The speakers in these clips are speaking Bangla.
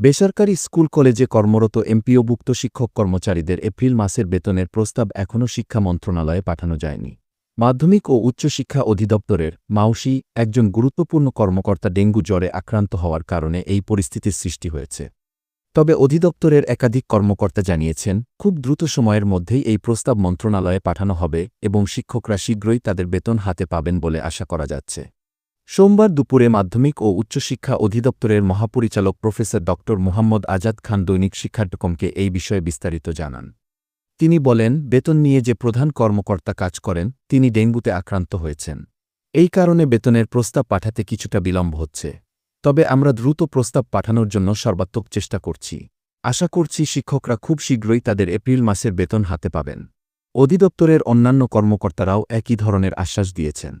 বেসরকারি স্কুল কলেজে কর্মরত এমপিওভুক্ত শিক্ষক কর্মচারীদের এপ্রিল মাসের বেতনের প্রস্তাব এখনও শিক্ষা মন্ত্রণালয়ে পাঠানো যায়নি। মাধ্যমিক ও উচ্চশিক্ষা অধিদপ্তরের মাউসি একজন গুরুত্বপূর্ণ কর্মকর্তা ডেঙ্গু জ্বরে আক্রান্ত হওয়ার কারণে এই পরিস্থিতির সৃষ্টি হয়েছে। তবে অধিদপ্তরের একাধিক কর্মকর্তা জানিয়েছেন, খুব দ্রুত সময়ের মধ্যেই এই প্রস্তাব মন্ত্রণালয়ে পাঠানো হবে এবং শিক্ষকরা শীঘ্রই তাদের বেতন হাতে পাবেন বলে আশা করা যাচ্ছে। সোমবার দুপুরে মাধ্যমিক ও উচ্চশিক্ষা অধিদপ্তরের মহাপরিচালক প্রফেসর ড. মোহাম্মদ আজাদ খান দৈনিক শিক্ষাটকমকে এই বিষয়ে বিস্তারিত জানান। তিনি বলেন, বেতন নিয়ে যে প্রধান কর্মকর্তা কাজ করেন, তিনি ডেঙ্গুতে আক্রান্ত হয়েছেন। এই কারণে বেতনের প্রস্তাব পাঠাতে কিছুটা বিলম্ব হচ্ছে। তবে আমরা দ্রুত প্রস্তাব পাঠানোর জন্য সর্বাত্মক চেষ্টা করছি। আশা করছি শিক্ষকরা খুব শীঘ্রই তাদের এপ্রিল মাসের বেতন হাতে পাবেন। অধিদপ্তরের অন্যান্য কর্মকর্তারাও একই ধরনের আশ্বাস দিয়েছেন।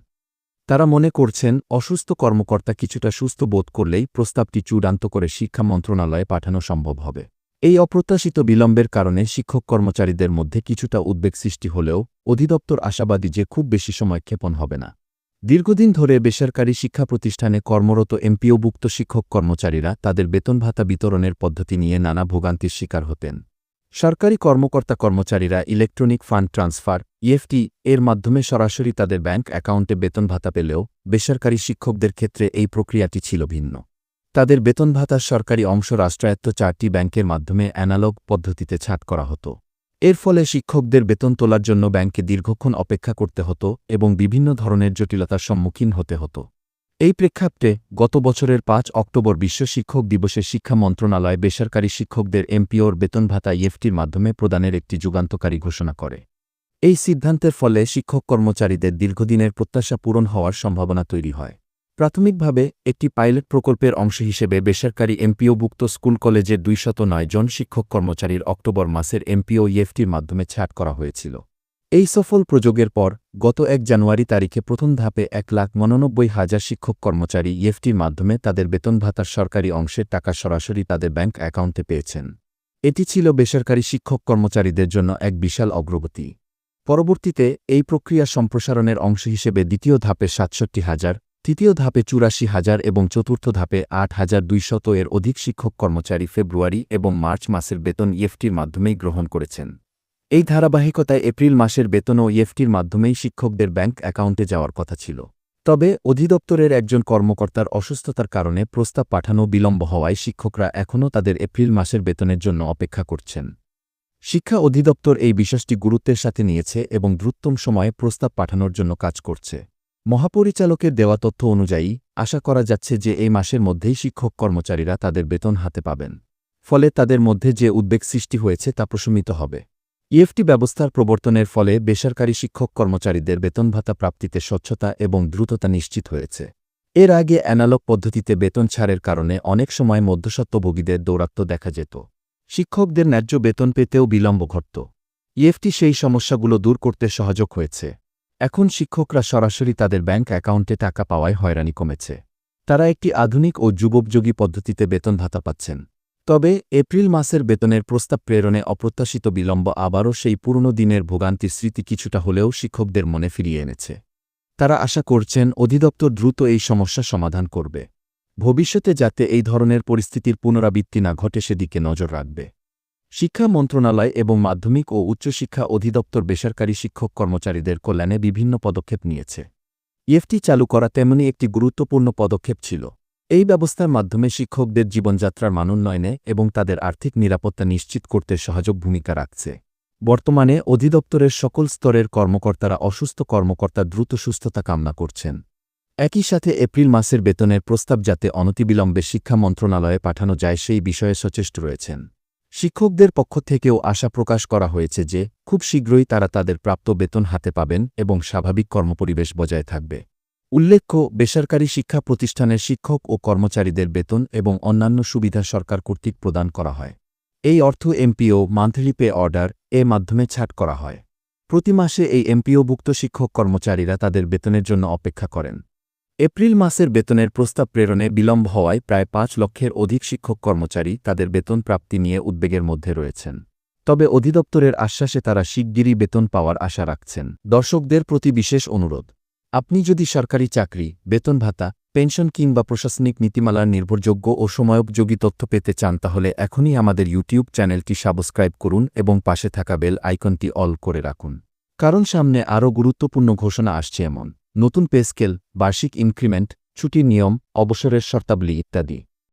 তারা মনে করছেন, অসুস্থ কর্মকর্তা কিছুটা সুস্থ বোধ করলেই প্রস্তাবটি চূড়ান্ত করে শিক্ষা মন্ত্রণালয়ে পাঠানো সম্ভব হবে। এই অপ্রত্যাশিত বিলম্বের কারণে শিক্ষক কর্মচারীদের মধ্যে কিছুটা উদ্বেগ সৃষ্টি হলেও অধিদপ্তর আশাবাদী যে খুব বেশি সময় ক্ষেপণ হবে না। দীর্ঘদিন ধরে বেসরকারি শিক্ষা প্রতিষ্ঠানে কর্মরত এমপিওভুক্ত শিক্ষক কর্মচারীরা তাদের বেতন ভাতা বিতরণের পদ্ধতি নিয়ে নানা ভোগান্তির শিকার হতেন। সরকারি কর্মকর্তা কর্মচারীরা ইলেকট্রনিক ফান্ড ট্রান্সফার ইএফটি এর মাধ্যমে সরাসরি তাদের ব্যাংক অ্যাকাউন্টে বেতন ভাতা পেলেও বেসরকারি শিক্ষকদের ক্ষেত্রে এই প্রক্রিয়াটি ছিল ভিন্ন। তাদের বেতন ভাতার সরকারি অংশ রাষ্ট্রায়ত্ত চারটি ব্যাংকের মাধ্যমে অ্যানালগ পদ্ধতিতে ছাট করা হতো। এর ফলে শিক্ষকদের বেতন তোলার জন্য ব্যাংকে দীর্ঘক্ষণ অপেক্ষা করতে হতো এবং বিভিন্ন ধরনের জটিলতার সম্মুখীন হতে হতো। এই প্রেক্ষাপটে গত বছরের পাঁচ অক্টোবর বিশ্ব শিক্ষক দিবসে শিক্ষা মন্ত্রণালয় বেসরকারি শিক্ষকদের এমপিওর বেতন ভাতা ইএফটির মাধ্যমে প্রদানের একটি যুগান্তকারী ঘোষণা করে। এই সিদ্ধান্তের ফলে শিক্ষক কর্মচারীদের দীর্ঘদিনের প্রত্যাশা পূরণ হওয়ার সম্ভাবনা তৈরি হয়। প্রাথমিকভাবে, একটি পাইলট প্রকল্পের অংশ হিসেবে বেসরকারি এমপিওভুক্ত স্কুল কলেজের দুইশত নয় জন শিক্ষক কর্মচারীর অক্টোবর মাসের এমপিও ইএফটির মাধ্যমে ছাট করা হয়েছিল। এই সফল প্রযোগের পর, গত এক জানুয়ারি তারিখে প্রথম ধাপে এক লাখ মননব্বই হাজার শিক্ষক কর্মচারী ইএফটির মাধ্যমে তাদের বেতন ভাতার সরকারি অংশের টাকা সরাসরি তাদের ব্যাংক অ্যাকাউন্টে পেয়েছেন। এটি ছিল বেসরকারি শিক্ষক কর্মচারীদের জন্য এক বিশাল অগ্রগতি। পরবর্তীতে, এই প্রক্রিয়া সম্প্রসারণের অংশ হিসেবে দ্বিতীয় ধাপে সাতষট্টি হাজার, তৃতীয় ধাপে চুরাশি হাজার এবং চতুর্থ ধাপে আট হাজার দুইশত এর অধিক শিক্ষক কর্মচারী ফেব্রুয়ারি এবং মার্চ মাসের বেতন ইএফটির মাধ্যমেই গ্রহণ করেছেন। এই ধারাবাহিকতায় এপ্রিল মাসের বেতনও ইএফটির মাধ্যমেই শিক্ষকদের ব্যাংক অ্যাকাউন্টে যাওয়ার কথা ছিল। তবে, অধিদপ্তরের একজন কর্মকর্তার অসুস্থতার কারণে প্রস্তাব পাঠানো বিলম্ব হওয়ায় শিক্ষকরা এখনও তাদের এপ্রিল মাসের বেতনের জন্য অপেক্ষা করছেন। শিক্ষা অধিদপ্তর এই বিষয়টি গুরুত্বের সাথে নিয়েছে এবং দ্রুততম সময়ে প্রস্তাব পাঠানোর জন্য কাজ করছে। মহাপরিচালকের দেওয়া তথ্য অনুযায়ী, আশা করা যাচ্ছে যে এই মাসের মধ্যেই শিক্ষক কর্মচারীরা তাদের বেতন হাতে পাবেন। ফলে তাদের মধ্যে যে উদ্বেগ সৃষ্টি হয়েছে তা প্রশমিত হবে। ইএফটি ব্যবস্থার প্রবর্তনের ফলে বেসরকারি শিক্ষক কর্মচারীদের বেতন ভাতা প্রাপ্তিতে স্বচ্ছতা এবং দ্রুততা নিশ্চিত হয়েছে। এর আগে অ্যানালগ পদ্ধতিতে বেতন ছাড়ের কারণে অনেক সময় মধ্যস্বত্বভোগীদের দৌরাত্ম দেখা যেত। শিক্ষকদের ন্যায্য বেতন পেতেও বিলম্ব ঘটত। ইএফটি সেই সমস্যাগুলো দূর করতে সহযোগ হয়েছে। এখন শিক্ষকরা সরাসরি তাদের ব্যাংক অ্যাকাউন্টে টাকা পাওয়ায় হয়রানি কমেছে। তারা একটি আধুনিক ও যুবোপযোগী পদ্ধতিতে বেতন ভাতা পাচ্ছেন। তবে এপ্রিল মাসের বেতনের প্রস্তাব প্রেরণে অপ্রত্যাশিত বিলম্ব আবারও সেই পুরনো দিনের ভোগান্তির স্মৃতি কিছুটা হলেও শিক্ষকদের মনে ফিরিয়ে এনেছে। তারা আশা করছেন অধিদপ্তর দ্রুত এই সমস্যা সমাধান করবে। ভবিষ্যতে যাতে এই ধরনের পরিস্থিতির পুনরাবৃত্তি না ঘটে সেদিকে নজর রাখবে। শিক্ষা মন্ত্রণালয় এবং মাধ্যমিক ও উচ্চশিক্ষা অধিদপ্তর বেসরকারি শিক্ষক কর্মচারীদের কল্যাণে বিভিন্ন পদক্ষেপ নিয়েছে। ইএফটি চালু করা তেমনি একটি গুরুত্বপূর্ণ পদক্ষেপ ছিল। এই ব্যবস্থার মাধ্যমে শিক্ষকদের জীবনযাত্রার মানোন্নয়নে এবং তাদের আর্থিক নিরাপত্তা নিশ্চিত করতে সহযোগ ভূমিকা রাখছে। বর্তমানে অধিদপ্তরের সকল স্তরের কর্মকর্তারা অসুস্থ কর্মকর্তা দ্রুত সুস্থতা কামনা করছেন। একই সাথে এপ্রিল মাসের বেতনের প্রস্তাব যাতে অনতিবিলম্বে শিক্ষা মন্ত্রণালয়ে পাঠানো যায় সেই বিষয়ে সচেষ্ট রয়েছেন। শিক্ষকদের পক্ষ থেকেও আশা প্রকাশ করা হয়েছে যে, খুব শীঘ্রই তারা তাদের প্রাপ্ত বেতন হাতে পাবেন এবং স্বাভাবিক কর্মপরিবেশ বজায় থাকবে। উল্লেখ্য, বেসরকারি শিক্ষা প্রতিষ্ঠানের শিক্ষক ও কর্মচারীদের বেতন এবং অন্যান্য সুবিধা সরকার কর্তৃক প্রদান করা হয়। এই অর্থ এমপিও মান্থলি পে অর্ডার এ মাধ্যমে ছাট করা হয়। প্রতি মাসে এই এমপিওভুক্ত শিক্ষক কর্মচারীরা তাদের বেতনের জন্য অপেক্ষা করেন। এপ্রিল মাসের বেতনের প্রস্তাব প্রেরণে বিলম্ব হওয়ায় প্রায় পাঁচ লক্ষের অধিক শিক্ষক কর্মচারী তাদের বেতন প্রাপ্তি নিয়ে উদ্বেগের মধ্যে রয়েছেন। তবে অধিদপ্তরের আশ্বাসে তারা শিগগিরই বেতন পাওয়ার আশা রাখছেন। দর্শকদের প্রতি বিশেষ অনুরোধ, আপনি যদি সরকারি চাকরি, বেতন ভাতা, পেনশন কিংবা প্রশাসনিক নীতিমালার নির্ভরযোগ্য ও সময়োপযোগী তথ্য পেতে চান তাহলে এখনই আমাদের ইউটিউব চ্যানেলটি সাবস্ক্রাইব করুন এবং পাশে থাকা বেল আইকনটি অল করে রাখুন। কারণ সামনে আরও গুরুত্বপূর্ণ ঘোষণা আসছে এমন। নতুন পেস্কেল বার্ষিক ইনক্রিমেন্ট ছুটির নিয়ম অবসরের শর্তাবলী ইত্যাদি।